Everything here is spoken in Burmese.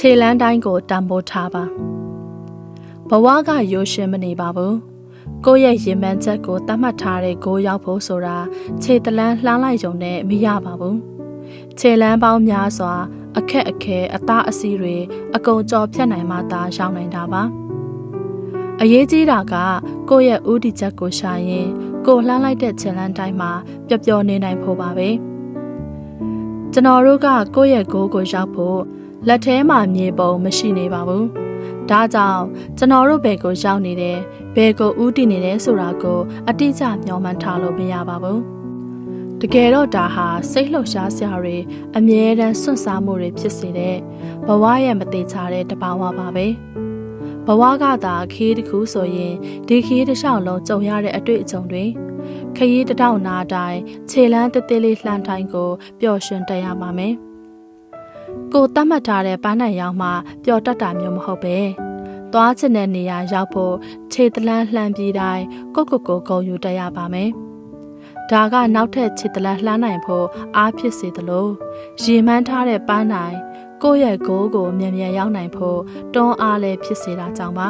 ခြေလန်းတိုင်းကိုတံပိုးထားပါဘဝကရိုးရှင်းမနေပါဘူးကိုယ့်ရဲ့ရင်မှန်ချက်ကိုတတ်မှတ်ထားတဲ့ကိုရောက်ဖို့ဆိုတာခြေတလန်းလှမ်းလိုက်ုံနဲ့မရပါဘူးခြေလန်းပေါင်းများစွာ အခက်အခဲအသားအစီတွေအကုန်ကြော်ဖြတ်နိုင်မှသာရောက်နိုင်တာပါအရေးကြီးတာကကိုယ့်ရဲ့ဥတီချက်ကိုရှာရင် ကိုလှမ်းလိုက်တဲ့ခြေလန်းတိုင်းမှာပျော်ပျော်နေနိုင်ဖို့ပါပဲကျွန်တော်တို့ကကိုယ့်ရဲ့ကိုယ်ကိုရောက်ဖို့ လက်ထဲမှာမြေပုံမရှိနေပါဘူးဒါကြောင့်ကျွန်တော်တို့ဘယ်ကိုရောက်နေတယ်ဘယ်ကိုဥတည်နေတယ်ဆိုတာကိုအတိအကျမျှော်မှန်းထားလို့မရပါဘူးတကယ်တော့ဒါဟာစိတ်လှုပ်ရှားစရာတွေအမြဲတမ်းစွန့်စားမှုတွေဖြစ်စေတဲ့ဘဝရဲ့မသေးချာတဲ့တဘာဝပါပဲဘဝကသာခီးတစ်ခုဆိုရင်ဒီခီးတစ်လျှောက်လုံးကြုံရတဲ့အတွေ့အကြုံတွေခရီးတစ်တောက်နာတိုင်းခြေလန်းတသေးလေးလှမ်းတိုင်းကိုပျော်ရွှင်တက်ရပါမယ် ကိုတတ်မှတ်ထားတဲ့ပန်းနိုင်ရောက်မှပျော်တတ်တာမျိုးမဟုတ်ပဲသွားချင်တဲ့နေရာရောက်ဖို့ခြေတလန်းလှမ်းပြီးတိုင်းကိုကိုကိုဂုံယူတက်ရပါမယ်ဒါကနောက်ထပ်ခြေတလန်းလှမ်းနိုင်ဖို့အားဖြစ်စေသလိုရေမှန်းထားတဲ့ပန်းနိုင်ကိုယ့်ရဲ့ကိုယ်ကိုမြန်မြန်ရောက်နိုင်ဖို့တွန်းအားလည်းဖြစ်စေတာကြောင့်ပါ